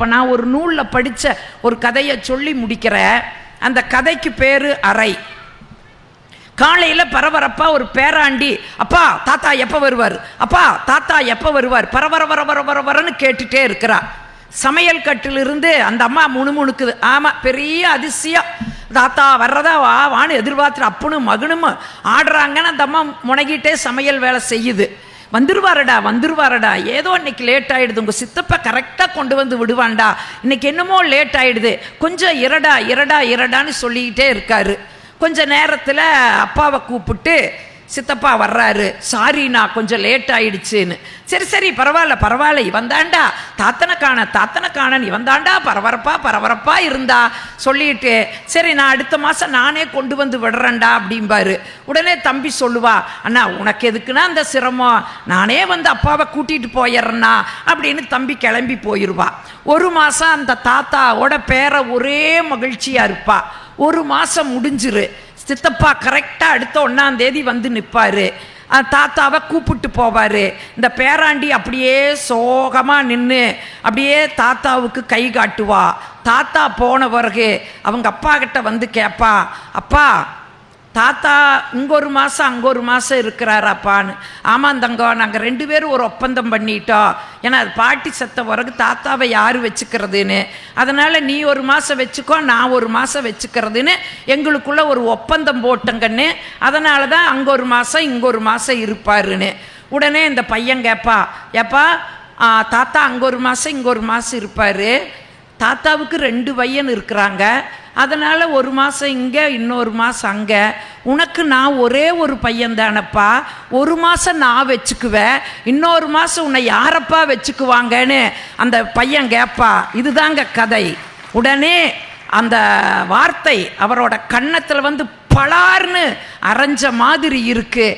இப்போ நான் ஒரு நூலில் படித்த ஒரு கதையை சொல்லி முடிக்கிற அந்த கதைக்கு பேர் அறை. காலையில் பரபரப்பாக ஒரு பேராண்டி அப்பா தாத்தா எப்போ வருவார்? அப்பா தாத்தா எப்போ வருவார்? பரபர வர வர வர வரன்னு கேட்டுட்டே இருக்கிறா. சமையல் கட்டிலிருந்து அந்த அம்மா முணுமுணுக்குது. ஆமாம் பெரிய அதிசயம். தாத்தா வர்றதா வா வான்னு எதிர்பார்த்துட்டு அப்பனும் மகனும் ஆடுறாங்கன்னு அந்த அம்மா முனகிட்டே சமையல் வேலை செய்யுது. வந்துருவாரடா வந்துருவாரடா. ஏதோ இன்னைக்கு லேட் ஆகிடுது உங்கள் சித்தப்பா கரெக்டாக கொண்டு வந்து விடுவான்டா. இன்னைக்கு என்னமோ லேட் ஆகிடுது கொஞ்சம் இரடா இரடா இரடான்னு சொல்லிக்கிட்டே இருக்காரு. கொஞ்ச நேரத்தில் அப்பாவை கூப்பிட்டு சித்தப்பா வர்றாரு. சாரி நான் கொஞ்சம் லேட் ஆயிடுச்சுன்னு. சரி சரி பரவாயில்ல பரவாயில்ல இவன் தாண்டா தாத்தனை காண தாத்தனை காணன் இவன் தாண்டா பரபரப்பா பரபரப்பா இருந்தா. சொல்லிட்டு சரி நான் அடுத்த மாதம் நானே கொண்டு வந்து விடுறேன்டா அப்படிம்பாரு. உடனே தம்பி சொல்லுவா அண்ணா உனக்கு எதுக்குன்னா அந்த சிரமம்? நானே வந்து அப்பாவை கூட்டிகிட்டு போயிடுறேன்னா அப்படின்னு தம்பி கிளம்பி போயிடுவா ஒரு மாதம் அந்த தாத்தாவோட பேரை ஒரே மகிழ்ச்சியாக இருப்பா. ஒரு மாதம் முடிஞ்சிரு. சித்தப்பா கரெக்டாக அடுத்த ஒன்றாம் தேதி வந்து நிற்பார் தாத்தாவை கூப்பிட்டு போவார். இந்த பேராண்டி அப்படியே சோகமாக நின்று அப்படியே தாத்தாவுக்கு கை காட்டுவா. தாத்தா போன பிறகு அவங்க அப்பா கிட்ட வந்து கேட்பா அப்பா தாத்தா இங்கே ஒரு மாதம் அங்கே ஒரு மாதம் இருக்கிறாராப்பான்னு. ஆமாம் தங்கம் நாங்கள் ரெண்டு பேரும் ஒரு ஒப்பந்தம் பண்ணிட்டோம். ஏன்னா அது பாட்டி செத்த பிறகு தாத்தாவை யார் வச்சுக்கிறதுன்னு. அதனால் நீ ஒரு மாதம் வச்சுக்கோ நான் ஒரு மாதம் வச்சுக்கிறதுன்னு எங்களுக்குள்ள ஒரு ஒப்பந்தம் போட்டங்கன்னு. அதனால தான் அங்கே ஒரு மாதம் இங்கே ஒரு மாதம் இருப்பாருன்னு. உடனே இந்த பையன் கேட்பா ஏப்பா தாத்தா அங்கே ஒரு மாதம் இங்கே ஒரு மாதம் இருப்பார். தாத்தாவுக்கு ரெண்டு பையன் இருக்கிறாங்க. அதனால் ஒரு மாதம் இங்கே இன்னொரு மாதம் அங்கே. உனக்கு நான் ஒரே ஒரு பையன் தானப்பா. ஒரு மாதம் நான் வச்சுக்குவேன். இன்னொரு மாதம் உன்னை யாரப்பா வச்சுக்குவாங்கன்னு அந்த பையன் கேட்பா இதுதாங்க கதை. உடனே அந்த வார்த்தை அவரோட கன்னத்தில் வந்து பலார்னு அரைஞ்ச மாதிரி இருக்குது